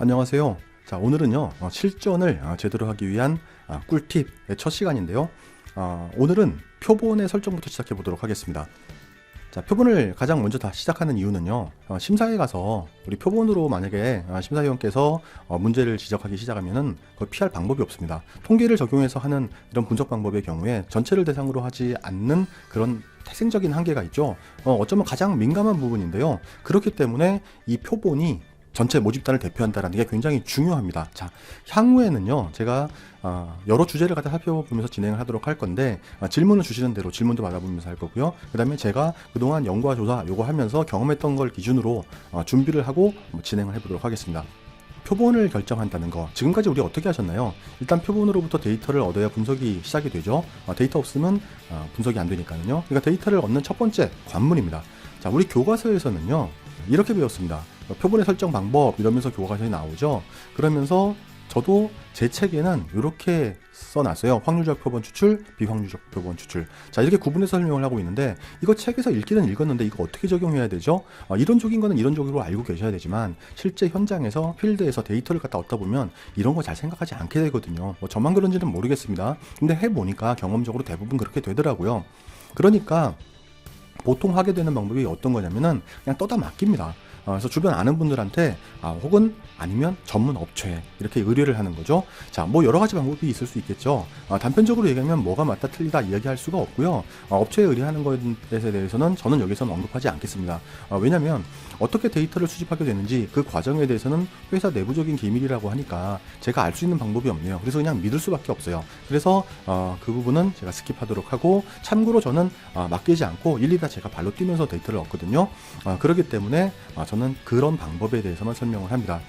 안녕하세요. 자, 오늘은요, 어, 실전을 어, 제대로 하기 위한 아, 꿀팁의 첫 시간인데요. 어, 오늘은 표본의 설정부터 시작해 보도록 하겠습니다. 자, 표본을 가장 먼저 다 시작하는 이유는요, 어, 심사에 가서 우리 표본으로 만약에 어, 심사위원께서 어, 문제를 지적하기 시작하면은 그걸 피할 방법이 없습니다. 통계를 적용해서 하는 이런 분석 방법의 경우에 전체를 대상으로 하지 않는 그런 태생적인 한계가 있죠. 어, 어쩌면 가장 민감한 부분인데요. 그렇기 때문에 이 표본이 전체 모집단을 대표한다는 게 굉장히 중요합니다. 자, 향후에는요, 제가 어, 여러 주제를 갖다 살펴보면서 진행을 하도록 할 건데 어, 질문을 주시는 대로 질문도 받아보면서 할 거고요. 그다음에 제가 그동안 연구와 조사 요거 하면서 경험했던 걸 기준으로 어, 준비를 하고 뭐 진행을 해보도록 하겠습니다. 표본을 결정한다는 거 지금까지 우리 어떻게 하셨나요? 일단 표본으로부터 데이터를 얻어야 분석이 시작이 되죠. 어, 데이터 없으면 어, 분석이 안 되니까요. 그러니까 데이터를 얻는 첫 번째 관문입니다. 자, 우리 교과서에서는요 이렇게 배웠습니다. 어, 표본의 설정 방법 이러면서 교과서에 나오죠. 그러면서 저도 제 책에는 이렇게 써놨어요. 확률적 표본 추출, 비확률적 표본 추출. 자, 이렇게 구분해서 설명을 하고 있는데, 이거 책에서 읽기는 읽었는데, 이거 어떻게 적용해야 되죠? 어, 이론적인 거는 이론적으로 알고 계셔야 되지만, 실제 현장에서, 필드에서 데이터를 갖다 얻다 보면, 이런 거 잘 생각하지 않게 되거든요. 뭐, 저만 그런지는 모르겠습니다. 근데 해보니까 경험적으로 대부분 그렇게 되더라고요. 그러니까, 보통 하게 되는 방법이 어떤 거냐면은, 그냥 떠다 맡깁니다. 어, 그래서 주변 아는 분들한테 아, 혹은 아니면 전문 업체에 이렇게 의뢰를 하는 거죠. 자, 뭐 여러 가지 방법이 있을 수 있겠죠. 아, 단편적으로 얘기하면 뭐가 맞다 틀리다 이야기할 수가 없고요. 아, 업체에 의뢰하는 것에 대해서는 저는 여기서는 언급하지 않겠습니다. 아, 왜냐하면 어떻게 데이터를 수집하게 되는지 그 과정에 대해서는 회사 내부적인 기밀이라고 하니까 제가 알 수 있는 방법이 없네요. 그래서 그냥 믿을 수밖에 없어요. 그래서 어, 그 부분은 제가 스킵하도록 하고 참고로 저는 어, 맡기지 않고 일일이 다 제가 발로 뛰면서 데이터를 얻거든요. 어, 그렇기 때문에 어, 저는 그런 방법에 대해서만 설명을 합니다.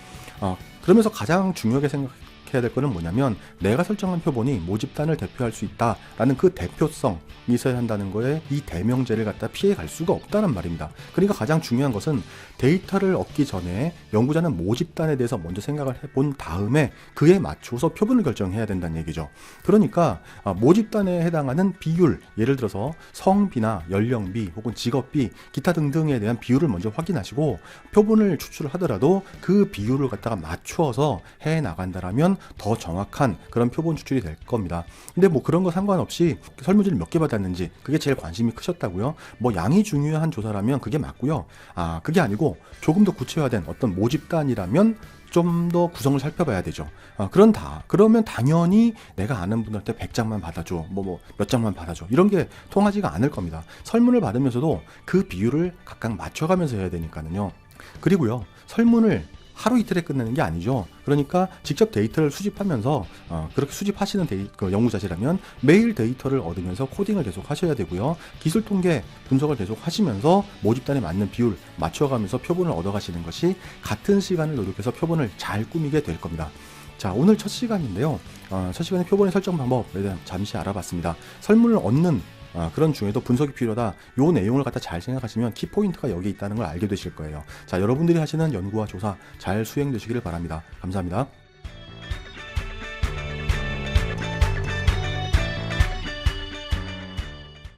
어, 그러면서 가장 중요하게 생각 해야 될 거는 뭐냐면 내가 설정한 표본이 모집단을 대표할 수 있다라는 그 대표성이 있어야 한다는 거에 이 대명제를 갖다 피해 갈 수가 없다는 말입니다. 그러니까 가장 중요한 것은 데이터를 얻기 전에 연구자는 모집단에 대해서 먼저 생각을 해본 다음에 그에 맞춰서 표본을 결정해야 된다는 얘기죠. 그러니까 아, 모집단에 해당하는 비율, 예를 들어서 성비나 연령비 혹은 직업비, 기타 등등에 대한 비율을 먼저 확인하시고 표본을 추출을 하더라도 그 비율을 갖다가 맞추어서 해 나간다라면 더 정확한 그런 표본 추출이 될 겁니다. 근데 뭐 그런 거 상관없이 설문지를 몇 개 받았는지 그게 제일 관심이 크셨다고요. 뭐 양이 중요한 조사라면 그게 맞고요. 아 그게 아니고 조금 더 구체화된 어떤 모집단이라면 좀더 구성을 살펴봐야 되죠. 아, 그런 다 그러면 당연히 내가 아는 분한테 100장만 받아줘, 뭐 뭐 몇 장만 받아줘 이런 게 통하지가 않을 겁니다. 설문을 받으면서도 그 비율을 각각 맞춰가면서 해야 되니까는요. 그리고요 설문을 하루 이틀에 끝내는 게 아니죠. 그러니까 직접 데이터를 수집하면서 어, 그렇게 수집하시는 그 연구자시라면 매일 데이터를 얻으면서 코딩을 계속 하셔야 되고요. 기술 통계 분석을 계속 하시면서 모집단에 맞는 비율 맞춰가면서 표본을 얻어가시는 것이 같은 시간을 노력해서 표본을 잘 꾸미게 될 겁니다. 자, 오늘 첫 시간인데요. 어, 첫 시간에 표본의 설정 방법에 대한 잠시 알아봤습니다. 설문을 얻는 아, 그런 중에도 분석이 필요하다. 요 내용을 갖다 잘 생각하시면 키포인트가 여기 있다는 걸 알게 되실 거예요. 자, 여러분들이 하시는 연구와 조사 잘 수행되시기를 바랍니다. 감사합니다.